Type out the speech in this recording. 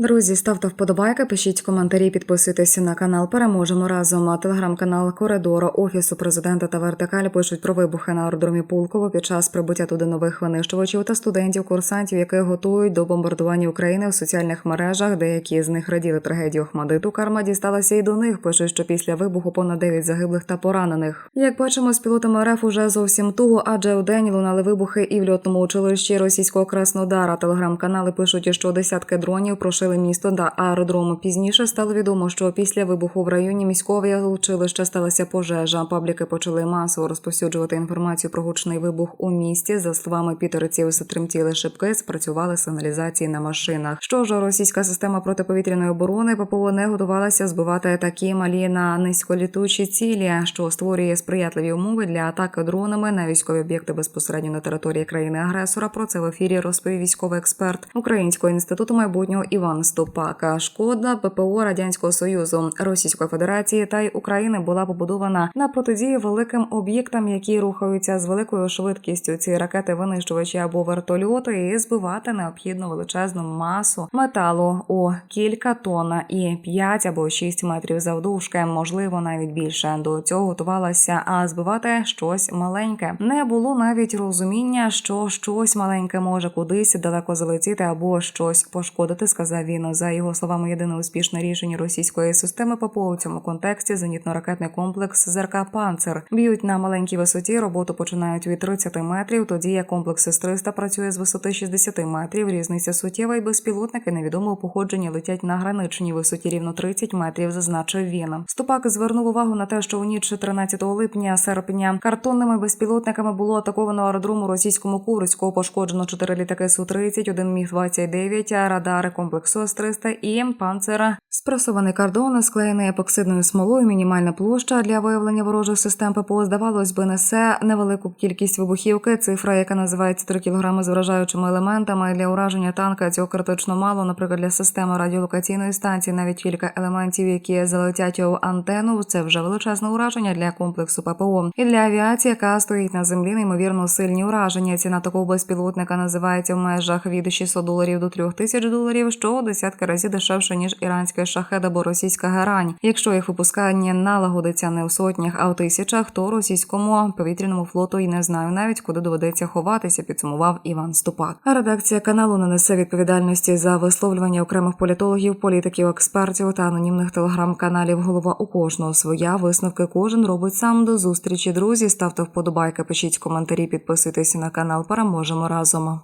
Друзі, ставте вподобайки, пишіть коментарі, підписуйтесь на канал. Переможемо разом. А Телеграм-канал Коридор Офісу президента та Вертикаль пишуть про вибухи на аеродромі Пулково під час прибуття туди нових винищувачів та студентів, курсантів, яких готують до бомбардування України в соціальних мережах. Деякі з них раділи трагедію Хмадиту. Карма дісталася і до них. Пишуть, що після вибуху понад 9 загиблих та поранених. Як бачимо, з пілотами РФ уже зовсім туго, адже у день лунали вибухи і в льотному училищі російського Краснодара. Телеграм-канали пишуть, що десятки дронів прошили місто та аеродрому. Пізніше стало відомо, що після вибуху в районі міського училища сталася пожежа. Пабліки почали масово розповсюджувати інформацію про гучний вибух у місті. За словами пітерців, затремтіли шибки, спрацювали сигналізації на машинах. Що ж, російська система протиповітряної оборони ППО не готувалася збивати такі малі на низьколітучі цілі, що створює сприятливі умови для атаки дронами на військові об'єкти безпосередньо на території країни-агресора. Про це в ефірі розповів військовий експерт Українського інституту майбутнього Іван Стопака. Шкода ППО Радянського Союзу, Російської Федерації та й України була побудована на протидії великим об'єктам, які рухаються з великою швидкістю. Ці ракети винищувачі або вертольоти, і збивати необхідну величезну масу металу у кілька тонн і 5 або 6 метрів завдовжки, можливо, навіть більше. До цього готувалася, а збивати щось маленьке. Не було навіть розуміння, що щось маленьке може кудись далеко залетіти або щось пошкодити, сказав він. За його словами, єдине успішне рішення російської системи ППО у цьому контексті зенітно-ракетний комплекс ЗРК Панцер б'ють на маленькій висоті. Роботу починають від 30 метрів. Тоді як комплекс С-300 працює з висоти 60 метрів. Різниця суттєва і безпілотники невідомого походження летять на граничній висоті рівно 30 метрів. Зазначив він. Ступак звернув увагу на те, що у ніч 13 липня серпня картонними безпілотниками було атаковано аеродром у російському Курську. Пошкоджено 4 літаки Су-30, один міг 29 радари комплексу С-300 і панцера. Спресований кордон, склеєний епоксидною смолою, мінімальна площа для виявлення ворожих систем ППО, здавалось би, несе невелику кількість вибухівки. Цифра, яка називається 3 кг з вражаючими елементами для ураження танка, цього критично мало. Наприклад, для системи радіолокаційної станції навіть кілька елементів, які залетять у антенну. Це вже величезне ураження для комплексу ППО. І для авіації, яка стоїть на землі, неймовірно сильні ураження. Ціна такого безпілотника називається в межах від 600 доларів до 3000 доларів, що десятки разів дешевше ніж іранський шахед або російська герань. Якщо їх випускання налагодиться не у сотнях, а у тисячах, то російському повітряному флоту і не знаю навіть куди доведеться ховатися. Підсумував Іван Ступак. Редакція каналу не несе відповідальності за висловлювання окремих політологів, політиків, експертів та анонімних телеграм-каналів. Голова у кожного своя висновки кожен робить сам до зустрічі. Друзі, ставте вподобайки, пишіть коментарі, підписуйтесь на канал. Переможемо разом.